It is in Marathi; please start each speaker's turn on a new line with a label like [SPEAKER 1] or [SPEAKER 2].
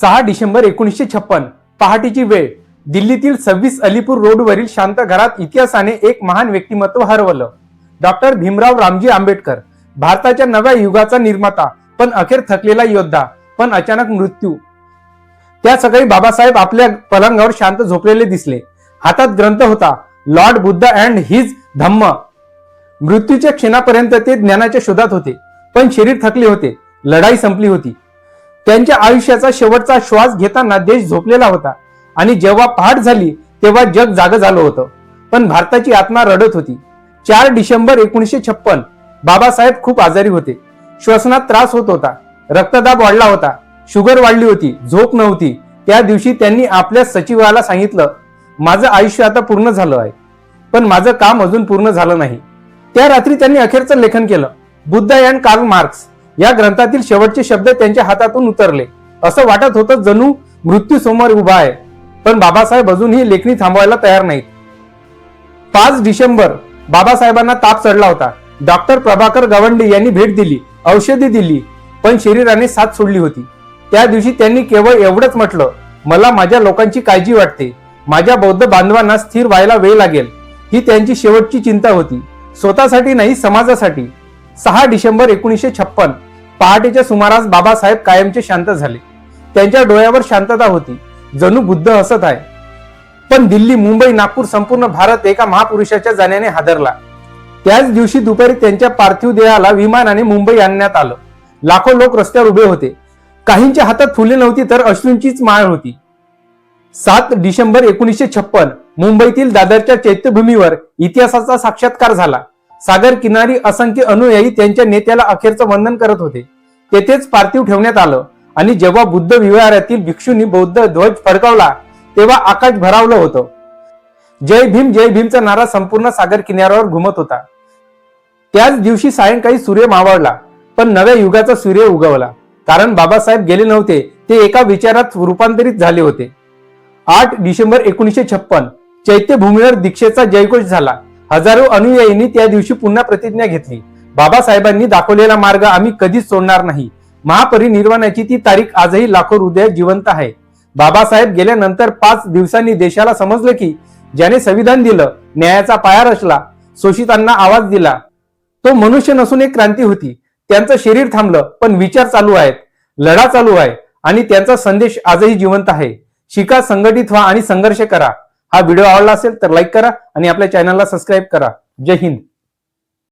[SPEAKER 1] सहा डिसेंबर एकोणीसशे छप्पन. पहाटेची वेळ. दिल्लीतील सव्वीस अलीपूर रोडवरील शांत घरात इतिहासाने एक महान व्यक्तिमत्व हरवलं. डॉक्टर भीमराव रामजी आंबेडकर. भारताच्या नव्या युगाचा निर्माता पण अखेर थकलेला योद्धा पण अचानक मृत्यू. त्या सकाळी बाबासाहेब आपल्या पलंगावर शांत झोपलेले दिसले. हातात ग्रंथ होता lord Buddha and his Dhamma. मृत्यूच्या क्षणापर्यंत ते ज्ञानाच्या शोधात होते पण शरीर थकले होते लढाई संपली होती. त्यांच्या आयुष्याचा शेवटचा श्वास घेताना देश झोपलेला होता. आणि जेव्हा पहाट झाली तेव्हा जग जाग झालं होतं. पण भारताची आत्मा रडत होती. चार डिसेंबर एकोणीसशे छप्पन बाबासाहेब खूप आजारी होते. श्वसनात त्रास होत होता. रक्तदाब वाढला होता. शुगर वाढली होती. झोप नव्हती. त्या दिवशी त्यांनी आपल्या सचिवाला सांगितलं माझं आयुष्य आता पूर्ण झालं आहे. पण माझं काम अजून पूर्ण झालं नाही. त्या रात्री त्यांनी अखेरचं लेखन केलं. बुद्ध अँड कार्ल मार्क्स या ग्रंथातील शेवटचे शब्द त्यांच्या हातातून उतरले. असं वाटत होतं जणू मृत्यू समोर उभा आहे. पण बाबासाहेब अजूनही लेखणी थांबवायला तयार नाहीत. पाच डिसेंबर बाबासाहेबांना ताप चढला होता. डॉक्टर प्रभाकर गवंडे यांनी भेट दिली औषधी दिली पण शरीराने साथ सोडली होती. त्या दिवशी त्यांनी केवळ एवढंच म्हटलं मला माझ्या लोकांची काळजी वाटते. माझ्या बौद्ध बांधवांना स्थिर व्हायला वेळ लागेल. ही त्यांची शेवटची चिंता होती. स्वतःसाठी नाही समाजासाठी. सहा डिसेंबर एकोणीसशे छप्पन पहाटेच्या सुमारास बाबासाहेब कायमचे शांत झाले. त्यांच्या डोळ्यावर शांतता होती. जणू बुद्ध हसत आहे. पण दिल्ली मुंबई नागपूर संपूर्ण भारत एका महापुरुषाच्या जाण्याने हादरला. त्याच दिवशी दुपारी त्यांच्या पार्थिव देहाला विमानाने मुंबई आणण्यात आलं. लाखो लोक रस्त्यावर उभे होते. काहींच्या हातात फुले नव्हती तर अश्रूंचीच माळ होती. सात डिसेंबर एकोणीसशे छप्पन मुंबईतील दादरच्या चैत्यभूमीवर इतिहासाचा साक्षात्कार झाला. सागर किनारी असंख्य अनुयायी त्यांच्या नेत्याला अखेरचं वंदन करत होते. तेथेच पार्थिव ठेवण्यात आलं आणि जेव्हा बुद्ध विहारातील भिक्षूंनी बौद्ध ध्वज फडकावला तेव्हा आकाश भरावलं होतं. जय भीम जय भीमचा नारा संपूर्ण सागर किनाऱ्यावर घुमत होता. त्याच दिवशी सायंकाळी सूर्य मावळला पण नव्या युगाचा सूर्य उगवला. कारण बाबासाहेब गेले नव्हते ते एका विचारात रूपांतरित झाले होते. आठ डिसेंबर एकोणीसशे छप्पन चैत्यभूमीवर दीक्षेचा जयघोष झाला. हजारो अनुयायींनी त्या दिवशी पुन्हा प्रतिज्ञा घेतली. बाबासाहेबांनी दाखवलेला मार्ग आम्ही कधीच सोडणार नाही. महापरिनिर्वाणाची ती तारीख आजही लाखो हृदयात जिवंत आहे. बाबासाहेब गेल्यानंतर पाच दिवसांनी देशाला समजलं की ज्याने संविधान दिलं न्यायाचा पाया रचला शोषितांना आवाज दिला. तो मनुष्य नसून एक क्रांती होती. त्यांचं शरीर थांबलं पण विचार चालू आहेत. लढा चालू आहे आणि त्यांचा संदेश आजही जिवंत आहे. शिका संघटित व्हा आणि संघर्ष करा. हा व्हिडिओ आवडला असेल तर लाईक करा आणि आपल्या चॅनलला सबस्क्राईब करा. जय हिंद.